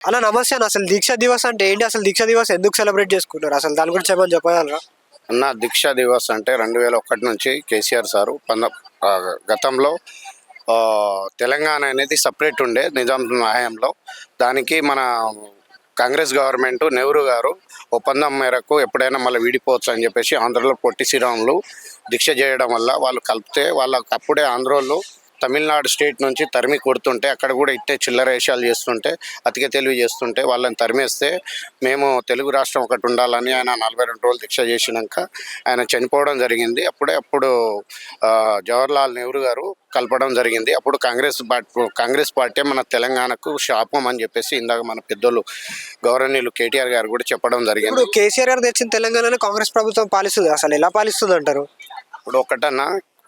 అలా నమస్తే అన్న అసలు దీక్ష దివస్ అంటే ఏంటి? అసలు దీక్ష దివస్ ఎందుకు సెలబ్రేట్ చేసుకుంటారు అసలు దాని గురించి ఏమైనా చెప్పగలరా? అన్న దీక్షా దివస్ అంటే రెండు వేల ఒకటి నుంచి కేసీఆర్ సారు పంద గతంలో తెలంగాణ అనేది సపరేట్ ఉండే నిజాం హయాంలో దానికి మన కాంగ్రెస్ గవర్నమెంట్ నెహ్రూ గారు ఒప్పందం మేరకు ఎప్పుడైనా మళ్ళీ విడిపోవచ్చు అని చెప్పేసి ఆంధ్రలో పొట్టి శ్రీరాములు దీక్ష చేయడం వల్ల వాళ్ళు కలిపితే వాళ్ళకి అప్పుడే ఆంధ్రోళ్ళు తమిళనాడు స్టేట్ నుంచి తరిమి కొడుతుంటే అక్కడ కూడా ఇట్టే చిల్లర వేషాలు చేస్తుంటే అతిక తెలివి చేస్తుంటే వాళ్ళని తరిమేస్తే మేము తెలుగు రాష్ట్రం ఒకటి ఉండాలని ఆయన నలభై రెండు రోజులు దీక్ష చేసినాక ఆయన చనిపోవడం జరిగింది. అప్పుడే అప్పుడు జవహర్లాల్ నెహ్రూ గారు కలపడం జరిగింది. అప్పుడు కాంగ్రెస్ పార్టీ కాంగ్రెస్ పార్టీ మన తెలంగాణకు శాపం అని చెప్పేసి ఇందాక మన పెద్దలు గౌరవనీయులు కేటీఆర్ గారు కూడా చెప్పడం జరిగింది. ఇప్పుడు కేసీఆర్ గారు తెచ్చిన తెలంగాణలో కాంగ్రెస్ ప్రభుత్వం పాలిస్తుంది. అసలు ఎలా పాలిస్తుంది అంటారు ఇప్పుడు ఒకటన్నా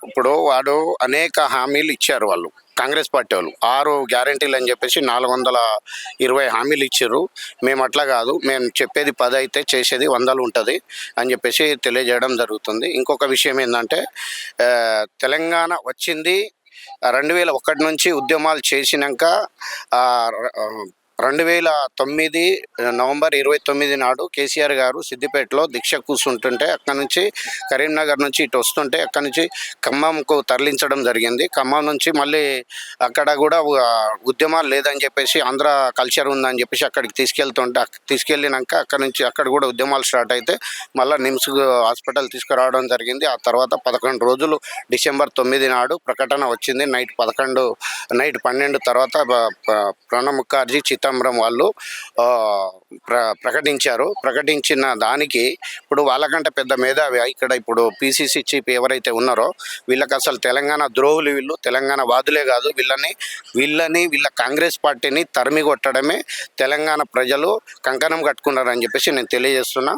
ఇప్పుడు వాడు అనేక హామీలు ఇచ్చారు వాళ్ళు. కాంగ్రెస్ పార్టీ వాళ్ళు. ఆరు గ్యారంటీలు అని చెప్పేసి నాలుగు వందల ఇరవై హామీలు ఇచ్చారు. మేము అట్లా కాదు. మేము చెప్పేది పది అయితే చేసేది వందలు ఉంటుంది అని చెప్పేసి తెలియజేయడం జరుగుతుంది. ఇంకొక విషయం ఏంటంటే తెలంగాణ వచ్చింది రెండు వేల ఒకటి నుంచి ఉద్యమాలు చేసినాక రెండు వేల తొమ్మిది నవంబర్ ఇరవై తొమ్మిది నాడు కేసీఆర్ గారు సిద్దిపేటలో దీక్ష కూర్చుంటుంటే అక్కడ నుంచి కరీంనగర్ నుంచి ఇటు వస్తుంటే అక్కడ నుంచి ఖమ్మంకు తరలించడం జరిగింది. ఖమ్మం నుంచి మళ్ళీ అక్కడ కూడా ఉద్యమాలు లేదని చెప్పేసి ఆంధ్ర కల్చర్ ఉందని చెప్పేసి అక్కడికి తీసుకెళ్తుంటే తీసుకెళ్ళినాక అక్కడ నుంచి అక్కడ కూడా ఉద్యమాలు స్టార్ట్ అయితే మళ్ళీ నిమ్స్ హాస్పిటల్ తీసుకురావడం జరిగింది. ఆ తర్వాత పదకొండు రోజులు డిసెంబర్ తొమ్మిది నాడు ప్రకటన వచ్చింది. నైట్ పదకొండు నైట్ పన్నెండు తర్వాత ప్రణబ్ ముఖర్జీ చిదంబరం వాళ్ళు ప్ర ప్రకటించారు. ప్రకటించిన దానికి ఇప్పుడు వాళ్ళకంటే పెద్ద మేధావి ఇక్కడ ఇప్పుడు పీసీసీ చీఫ్ ఎవరైతే ఉన్నారో వీళ్ళకి అసలు తెలంగాణ ద్రోహులు వీళ్ళు తెలంగాణ వాదులే కాదు. వీళ్ళని వీళ్ళని వీళ్ళ కాంగ్రెస్ పార్టీని తరిమి కొట్టడమే తెలంగాణ ప్రజలు కంకణం కట్టుకున్నారని చెప్పేసి నేను తెలియజేస్తున్నా.